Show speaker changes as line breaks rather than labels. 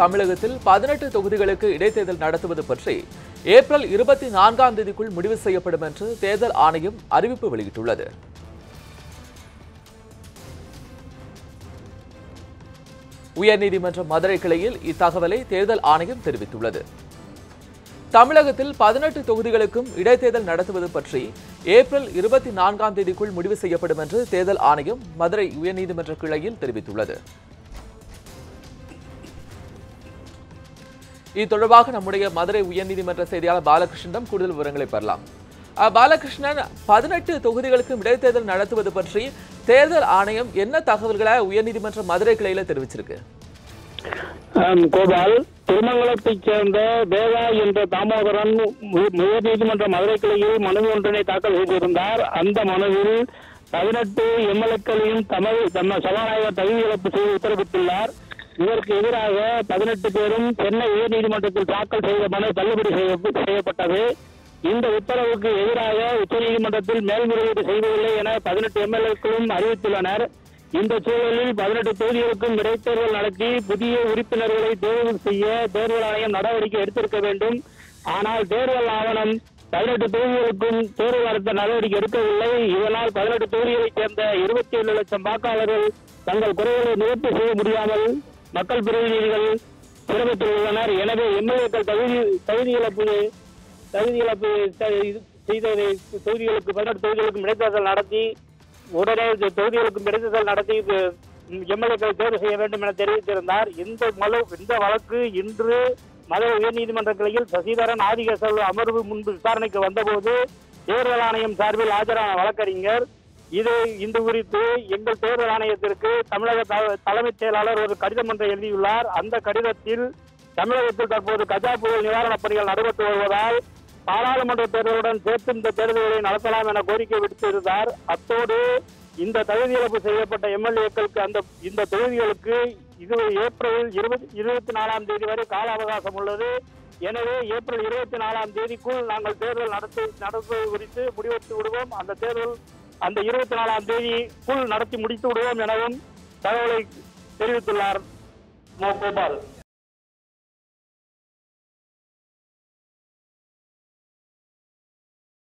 தமிழகத்தில் பதினெட்டு தொகுதிகளுக்கு இடைத்தேர்தல் நடத்துவது பற்றி ஏப்ரல் இருபத்தி நான்காம் தேதிக்குள் முடிவு செய்யப்படும் என்று தேர்தல் ஆணையம் அறிவிப்பு வெளியிட்டுள்ளது. உயர்நீதிமன்ற மதுரை கிளையில் இத்தகவலை தேர்தல் ஆணையம் தெரிவித்துள்ளது. தமிழகத்தில் பதினெட்டு தொகுதிகளுக்கும் இடைத்தேர்தல் நடத்துவது பற்றி ஏப்ரல் இருபத்தி நான்காம் தேதிக்குள் முடிவு செய்யப்படும் என்று தேர்தல் ஆணையம் மதுரை உயர்நீதிமன்ற கிளையில் தெரிவித்துள்ளது. இது தொடர்பாக நம்முடைய மதுரை உயர்நீதிமன்ற செய்தியாளர் பாலகிருஷ்ணனிடம் கூடுதல் விவரங்களை பெறலாம். பாலகிருஷ்ணன் பதினெட்டு தொகுதிகளுக்கும் இடைத்தேர்தல் நடத்துவது பற்றி தேர்தல் ஆணையம் என்ன தகவல்களை உயர்நீதிமன்ற மதுரை கிளையில தெரிவிச்சிருக்கு?
கோபால் திருமங்கலத்தைச் சேர்ந்த தேவா என்ற தாமோதரன் உ- உயர்நீதிமன்ற மதுரை கிளையில் மனு ஒன்றினை தாக்கல் செய்திருந்தார். அந்த மனுவில் பதினெட்டு எம்எல்ஏக்களையும் தமிழ் தம்ம சபாநாயகர் தகுதி இழப்பு செய்து உத்தரவிட்டுள்ளார். இதற்கு எதிராக பதினெட்டு பேரும் சென்னை உயர்நீதிமன்றத்தில் தாக்கல் செய்த மனு தள்ளுபடி செய்ய- செய்யப்பட்டது. இந்த உத்தரவுக்கு எதிராக உச்சநீதிமன்றத்தில் மேல்முறையீடு செய்வதில்லை என பதினெட்டு எம்எல்ஏக்களும் அறிவித்துள்ளனர். இந்த சூழலில் பதினெட்டு தொகுதிகளுக்கும் இடைத்தேர்தல் நடத்தி புதிய உறுப்பினர்களை தேர்வு செய்ய தேர்தல் ஆணையம் நடவடிக்கை எடுத்திருக்க வேண்டும். ஆனால் தேர்தல் ஆவணம் பதினெட்டு தொகுதிகளுக்கும் தேர்வு நடத்த நடவடிக்கை எடுக்கவில்லை. இதனால் பதினெட்டு தொகுதிகளைச் சேர்ந்த இருபத்தி ஏழு லட்சம் வாக்காளர்கள் தங்கள் குறைகளை நிவர்த்தி செய்ய முடியாமல் மக்கள் பிரதிநிதிகள் சிரமத்தில் உள்ளனர். எனவே எம்எல்ஏக்கள் தகுதி தகுதி இழப்பு தகுதி இழப்பு செ- செய்ததை தொகுதிகளுக்கு பதினெட்டு தொகுதிகளுக்கும் இடைத்தேர்தல் நடத்தி உடனே தொகுதிகளுக்கும் இடைத்தேர்தல் நடத்தி எம்எல்ஏக்களை தேர்வு செய்ய வேண்டும் என தெரிவித்திருந்தார். இந்த மலு இந்த வழக்கு இன்று மதுரை உயர்நீதிமன்ற கிளையில் சசிதரன் ஆதிகேசவ அமர்வு முன்பு விசாரணைக்கு வந்தபோது தேர்தல் ஆணையம் சார்பில் ஆஜரான வழக்கறிஞர் இது இது குறித்து எங்கள் தேர்தல் ஆணையத்திற்கு தமிழக தலைமைச் செயலாளர் ஒரு கடிதம் ஒன்றை எழுதியுள்ளார். அந்த கடிதத்தில் தமிழகத்தில் தற்போது கஜா புயல் நிவாரணப் பணிகள் நடைபெற்று வருவதால் பாராளுமன்ற தேர்தலுடன் சேர்த்து இந்த தேர்தல்களை நடத்தலாம் என கோரிக்கை விடுத்திருந்தார். அத்தோடு இந்த தகுதி இழப்பு செய்யப்பட்ட எம்எல்ஏக்களுக்கு அந்த இந்த தொகுதிகளுக்கு இது ஏப்ரல் இருபத்தி இருபத்தி நாலாம் தேதி வரை கால அவகாசம் உள்ளது. எனவே ஏப்ரல் இருபத்தி நாலாம் தேதிக்குள் நாங்கள் தேர்தல் நடத்து நடத்துவது குறித்து முடிவெடுத்து விடுவோம். அந்த தேர்தல் அந்த இருபத்தி நாலாம் தேதி புல் நடத்தி முடித்து விடுவோம் எனவும் தகவலை தெரிவித்துள்ளார் மோ. கோபால்.